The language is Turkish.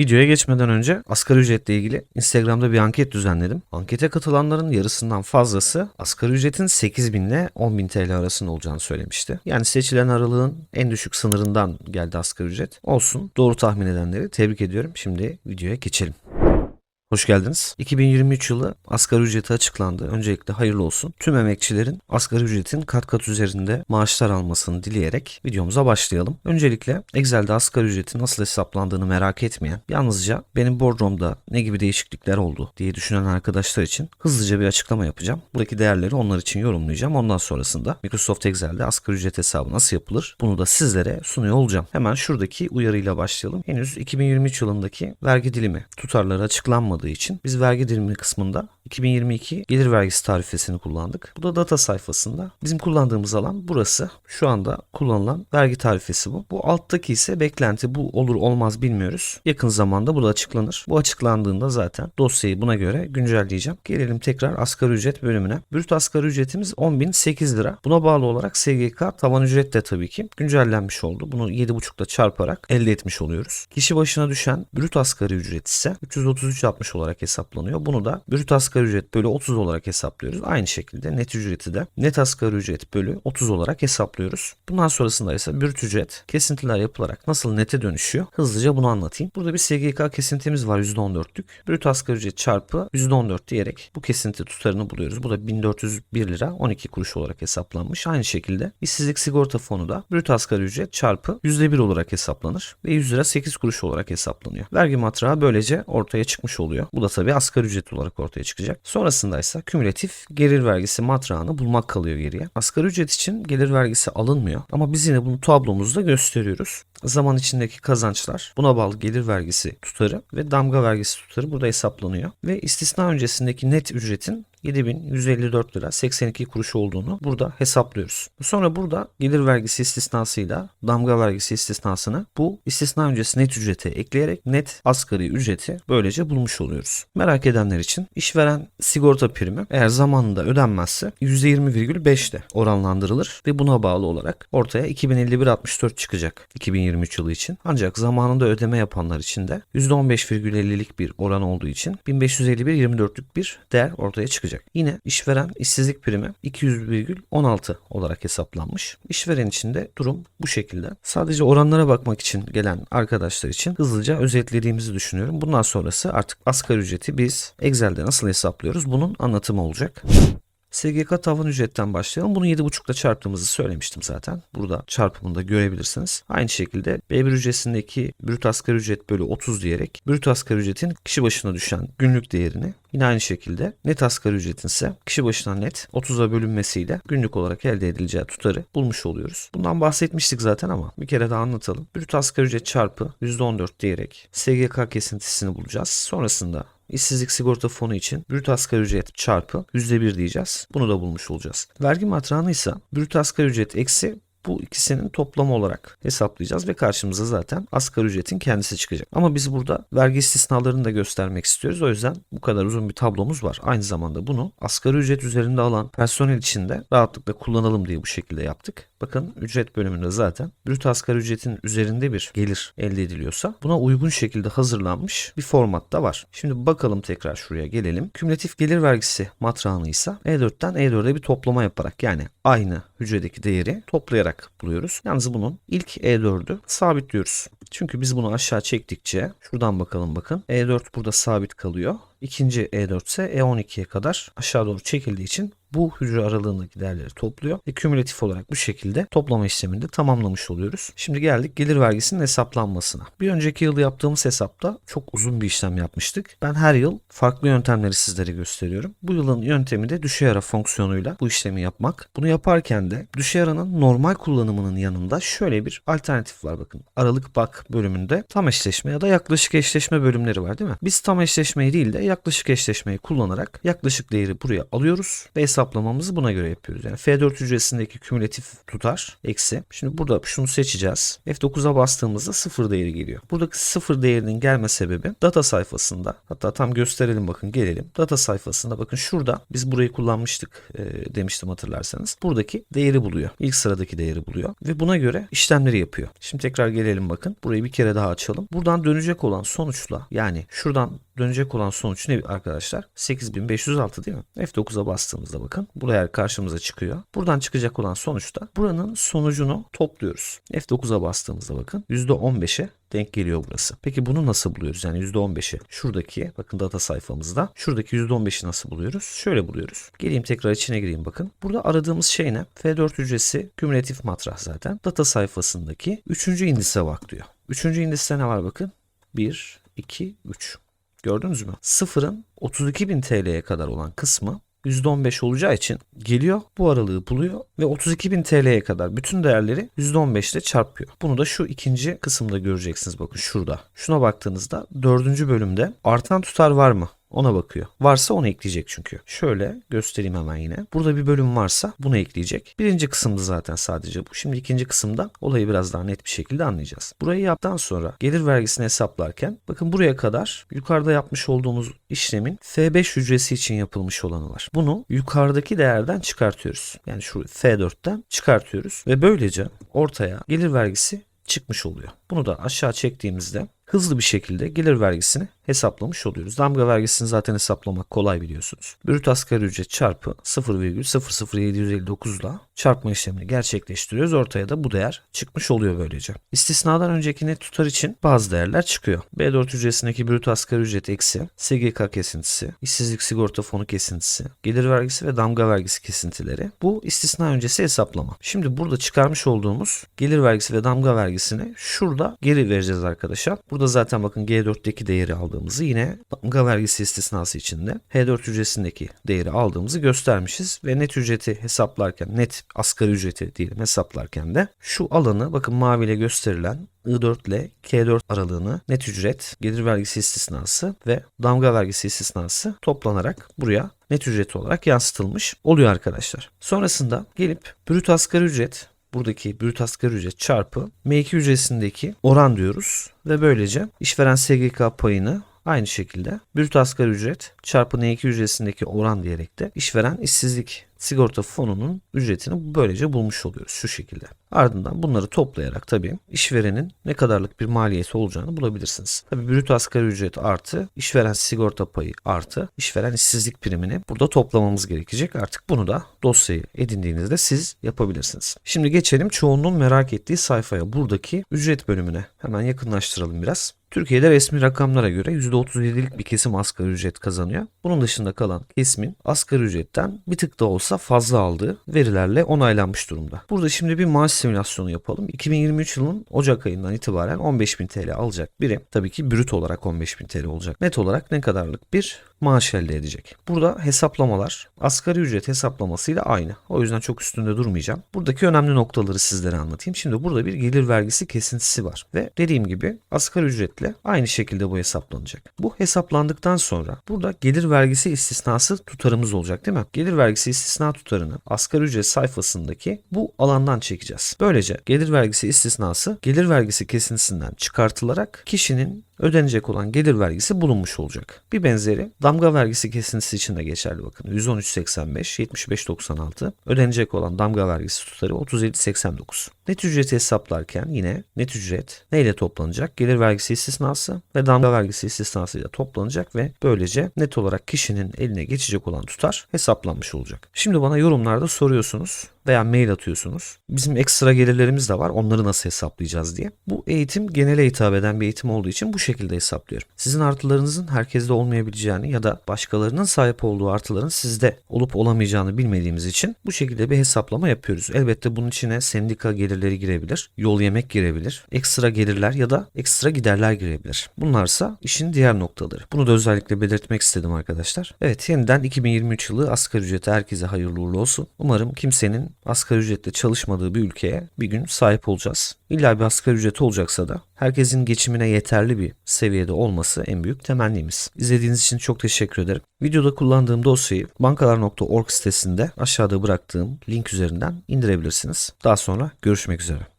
Videoya geçmeden önce asgari ücretle ilgili Instagram'da bir anket düzenledim. Ankete katılanların yarısından fazlası asgari ücretin 8 bin ile 10 bin TL arasında olacağını söylemişti. Yani seçilen aralığın en düşük sınırından geldi asgari ücret. Olsun doğru tahmin edenleri tebrik ediyorum. Şimdi videoya geçelim. Hoş geldiniz. 2023 yılı asgari ücreti açıklandı. Öncelikle hayırlı olsun. Tüm emekçilerin asgari ücretin kat kat üzerinde maaşlar almasını dileyerek videomuza başlayalım. Öncelikle Excel'de asgari ücretin nasıl hesaplandığını merak etmeyen, yalnızca benim boardroom'da ne gibi değişiklikler oldu diye düşünen arkadaşlar için hızlıca bir açıklama yapacağım. Buradaki değerleri onlar için yorumlayacağım. Ondan sonrasında Microsoft Excel'de asgari ücret hesabı nasıl yapılır? Bunu da sizlere sunuyor olacağım. Hemen şuradaki uyarıyla başlayalım. Henüz 2023 yılındaki vergi dilimi tutarları açıklanmadı olmadığı için biz vergi dilimi kısmında 2022 gelir vergisi tarifesini kullandık. Bu da data sayfasında. Bizim kullandığımız alan burası. Şu anda kullanılan vergi tarifesi bu. Bu alttaki ise beklenti. Bu olur olmaz bilmiyoruz. Yakın zamanda bu da açıklanır. Bu açıklandığında zaten dosyayı buna göre güncelleyeceğim. Gelelim tekrar asgari ücret bölümüne. Brüt asgari ücretimiz 10.008 lira. Buna bağlı olarak SGK tavan ücret de tabii ki güncellenmiş oldu. Bunu 7.5 ile çarparak elde etmiş oluyoruz. Kişi başına düşen brüt asgari ücret ise 333.60 olarak hesaplanıyor. Bunu da brüt asgari ücret bölü 30 olarak hesaplıyoruz. Aynı şekilde net ücreti de net asgari ücret bölü 30 olarak hesaplıyoruz. Bundan sonrasında ise brüt ücret kesintiler yapılarak nasıl nete dönüşüyor? Hızlıca bunu anlatayım. Burada bir SGK kesintimiz var %14'lük. Brüt asgari ücret çarpı %14 diyerek bu kesinti tutarını buluyoruz. Bu da 1401 lira 12 kuruş olarak hesaplanmış. Aynı şekilde işsizlik sigorta fonu da brüt asgari ücret çarpı %1 olarak hesaplanır ve 100 lira 8 kuruş olarak hesaplanıyor. Vergi matrağı böylece ortaya çıkmış oluyor. Bu da tabii asgari ücret olarak ortaya çıkacak. Sonrasında ise kümülatif gelir vergisi matrağını bulmak kalıyor geriye. Asgari ücret için gelir vergisi alınmıyor ama biz yine bunu tablomuzda gösteriyoruz. Zaman içindeki kazançlar, buna bağlı gelir vergisi tutarı ve damga vergisi tutarı burada hesaplanıyor. Ve istisna öncesindeki net ücretin 7154 lira 82 kuruş olduğunu burada hesaplıyoruz. Sonra burada gelir vergisi istisnasıyla damga vergisi istisnasını bu istisna öncesi net ücrete ekleyerek net asgari ücreti böylece bulmuş oluyoruz. Merak edenler için işveren sigorta primi eğer zamanında ödenmezse %20,5'te oranlandırılır ve buna bağlı olarak ortaya 2051.64 çıkacak 2023 yılı için. Ancak zamanında ödeme yapanlar için de %15,50'lik bir oran olduğu için 1551.24'lük bir değer ortaya çıkacak. Yine işveren işsizlik primi 200,16 olarak hesaplanmış. İşveren için de durum bu şekilde. Sadece oranlara bakmak için gelen arkadaşlar için hızlıca özetlediğimizi düşünüyorum. Bundan sonrası artık asgari ücreti biz Excel'de nasıl hesaplıyoruz bunun anlatımı olacak. SGK tavan ücretten başlayalım. Bunu 7.5 ile çarptığımızı söylemiştim zaten. Burada çarpımını da görebilirsiniz. Aynı şekilde B1 ücretindeki brüt asgari ücret bölü 30 diyerek brüt asgari ücretin kişi başına düşen günlük değerini yine aynı şekilde net asgari ücretin ise kişi başına net 30'a bölünmesiyle günlük olarak elde edileceği tutarı bulmuş oluyoruz. Bundan bahsetmiştik zaten ama bir kere daha anlatalım. Brüt asgari ücret çarpı %14 diyerek SGK kesintisini bulacağız. Sonrasında İşsizlik sigorta fonu için brüt asgari ücret çarpı %1 diyeceğiz. Bunu da bulmuş olacağız. Vergi matrağını ise brüt asgari ücret eksi bu ikisinin toplamı olarak hesaplayacağız ve karşımıza zaten asgari ücretin kendisi çıkacak. Ama biz burada vergi istisnalarını da göstermek istiyoruz. O yüzden bu kadar uzun bir tablomuz var. Aynı zamanda bunu asgari ücret üzerinde alan personel için de rahatlıkla kullanalım diye bu şekilde yaptık. Bakın ücret bölümünde zaten brüt asgari ücretin üzerinde bir gelir elde ediliyorsa buna uygun şekilde hazırlanmış bir formatta var. Şimdi bakalım tekrar şuraya gelelim. Kümülatif gelir vergisi matrağını ise E4'ten E4'e bir toplama yaparak yani aynı hücredeki değeri toplayarak buluyoruz. Yalnız bunun ilk E4'ü sabitliyoruz. Çünkü biz bunu aşağı çektikçe şuradan bakalım bakın. E4 burada sabit kalıyor. İkinci E4 ise E12'ye kadar aşağı doğru çekildiği için bu hücre aralığındaki değerleri topluyor ve kümülatif olarak bu şekilde toplama işlemini de tamamlamış oluyoruz. Şimdi geldik gelir vergisinin hesaplanmasına. Bir önceki yıl yaptığımız hesapta çok uzun bir işlem yapmıştık. Ben her yıl farklı yöntemleri sizlere gösteriyorum. Bu yılın yöntemi de düşey ara fonksiyonuyla bu işlemi yapmak. Bunu yaparken de düşey aranın normal kullanımının yanında şöyle bir alternatif var bakın. Aralık bak bölümünde tam eşleşme ya da yaklaşık eşleşme bölümleri var değil mi? Biz tam eşleşmeyi değil de yaklaşık eşleşmeyi kullanarak yaklaşık değeri buraya alıyoruz ve hesaplamamızı buna göre yapıyoruz. Yani F4 hücresindeki kümülatif tutar eksi. Şimdi burada şunu seçeceğiz. F9'a bastığımızda sıfır değeri geliyor. Buradaki sıfır değerinin gelme sebebi data sayfasında hatta tam gösterelim bakın gelelim. Data sayfasında bakın şurada biz burayı kullanmıştık e, demiştim hatırlarsanız. Buradaki değeri buluyor. İlk sıradaki değeri buluyor ve buna göre işlemleri yapıyor. Şimdi tekrar gelelim bakın. Burayı bir kere daha açalım. Buradan dönecek olan sonuçla yani şuradan dönecek olan sonuç ne arkadaşlar? 8506 değil mi? F9'a bastığımızda bakın. Buraya karşımıza çıkıyor. Buradan çıkacak olan sonuçta buranın sonucunu topluyoruz. F9'a bastığımızda bakın %15'e denk geliyor burası. Peki bunu nasıl buluyoruz? Yani %15'i şuradaki bakın data sayfamızda şuradaki %15'i nasıl buluyoruz? Şöyle buluyoruz. Geleyim tekrar içine gireyim bakın. Burada aradığımız şey ne? F4 hücresi kümülatif matrah zaten. Data sayfasındaki 3. indise bak diyor. 3. indiste ne var bakın? 1, 2, 3. Gördünüz mü? Sıfırın 32.000 TL'ye kadar olan kısmı %15 olacağı için geliyor bu aralığı buluyor ve 32.000 TL'ye kadar bütün değerleri %15 ile çarpıyor. Bunu da şu ikinci kısımda göreceksiniz bakın şurada. Şuna baktığınızda dördüncü bölümde artan tutar var mı? Ona bakıyor. Varsa onu ekleyecek çünkü. Şöyle göstereyim hemen yine. Burada bir bölüm varsa bunu ekleyecek. Birinci kısımda zaten sadece bu. Şimdi ikinci kısımda olayı biraz daha net bir şekilde anlayacağız. Burayı yaptıktan sonra gelir vergisini hesaplarken bakın buraya kadar yukarıda yapmış olduğumuz işlemin F5 hücresi için yapılmış olanı var. Bunu yukarıdaki değerden çıkartıyoruz. Yani şu F4'ten çıkartıyoruz ve böylece ortaya gelir vergisi çıkmış oluyor. Bunu da aşağı çektiğimizde hızlı bir şekilde gelir vergisini hesaplamış oluyoruz. Damga vergisini zaten hesaplamak kolay biliyorsunuz. Brüt asgari ücret çarpı 0,00759 ile çarpma işlemini gerçekleştiriyoruz. Ortaya da bu değer çıkmış oluyor böylece. İstisnadan önceki net tutar için bazı değerler çıkıyor. B4 hücresindeki brüt asgari ücret eksi, SGK kesintisi, işsizlik sigorta fonu kesintisi, gelir vergisi ve damga vergisi kesintileri. Bu istisna öncesi hesaplama. Şimdi burada çıkarmış olduğumuz gelir vergisi ve damga vergisini şurada geri vereceğiz arkadaşlar. Burada zaten bakın G4'teki değeri aldığımızı yine damga vergisi istisnası içinde H4 hücresindeki değeri aldığımızı göstermişiz ve net ücreti hesaplarken net asgari ücreti diyelim hesaplarken de şu alanı bakın maviyle gösterilen I4 ile K4 aralığını net ücret, gelir vergisi istisnası ve damga vergisi istisnası toplanarak buraya net ücret olarak yansıtılmış oluyor arkadaşlar. Sonrasında gelip brüt asgari ücret buradaki brüt asgari ücret çarpı M2 ücresindeki oran diyoruz. Ve böylece işveren SGK payını Aynı şekilde brüt asgari ücret çarpı N2 ücresindeki oran diyerek de işveren işsizlik sigorta fonunun ücretini böylece bulmuş oluyoruz şu şekilde. Ardından bunları toplayarak tabii işverenin ne kadarlık bir maliyeti olacağını bulabilirsiniz. Tabii brüt asgari ücret artı işveren sigorta payı artı işveren işsizlik primini burada toplamamız gerekecek. Artık bunu da dosyayı edindiğinizde siz yapabilirsiniz. Şimdi geçelim çoğunluğun merak ettiği sayfaya buradaki ücret bölümüne. Hemen yakınlaştıralım biraz. Türkiye'de resmi rakamlara göre %37'lik bir kesim asgari ücret kazanıyor. Bunun dışında kalan kesimin asgari ücretten bir tık da olsa fazla aldığı verilerle onaylanmış durumda. Burada şimdi bir maaş simülasyonu yapalım. 2023 yılının Ocak ayından itibaren 15.000 TL alacak biri tabii ki brüt olarak 15.000 TL olacak. Net olarak ne kadarlık bir maaş elde edecek. Burada hesaplamalar asgari ücret hesaplamasıyla aynı. O yüzden çok üstünde durmayacağım. Buradaki önemli noktaları sizlere anlatayım. Şimdi burada bir gelir vergisi kesintisi var ve dediğim gibi asgari ücretle aynı şekilde bu hesaplanacak. Bu hesaplandıktan sonra burada gelir vergisi istisnası tutarımız olacak değil mi? Gelir vergisi istisna tutarını asgari ücret sayfasındaki bu alandan çekeceğiz. Böylece gelir vergisi istisnası gelir vergisi kesintisinden çıkartılarak kişinin ödenecek olan gelir vergisi bulunmuş olacak. Bir benzeri damga vergisi kesintisi için de geçerli bakın. 113.85, 75.96 ödenecek olan damga vergisi tutarı 37.89. Net ücreti hesaplarken yine net ücret neyle toplanacak? Gelir vergisi istisnası ve damga vergisi istisnası ile toplanacak ve böylece net olarak kişinin eline geçecek olan tutar hesaplanmış olacak. Şimdi bana yorumlarda soruyorsunuz veya mail atıyorsunuz. Bizim ekstra gelirlerimiz de var. Onları nasıl hesaplayacağız diye. Bu eğitim genele hitap eden bir eğitim olduğu için bu şekilde hesaplıyorum. Sizin artılarınızın herkeste olmayabileceğini ya da başkalarının sahip olduğu artıların sizde olup olamayacağını bilmediğimiz için bu şekilde bir hesaplama yapıyoruz. Elbette bunun içine sendika gelirleri girebilir, yol yemek girebilir, ekstra gelirler ya da ekstra giderler girebilir. Bunlarsa işin diğer noktaları. Bunu da özellikle belirtmek istedim arkadaşlar. Evet yeniden 2023 yılı asgari ücreti herkese hayırlı uğurlu olsun. Umarım kimsenin asgari ücretle çalışmadığı bir ülkeye bir gün sahip olacağız. İlla bir asgari ücreti olacaksa da herkesin geçimine yeterli bir seviyede olması en büyük temennimiz. İzlediğiniz için çok teşekkür ederim. Videoda kullandığım dosyayı bankalar.org sitesinde aşağıda bıraktığım link üzerinden indirebilirsiniz. Daha sonra görüşmek üzere.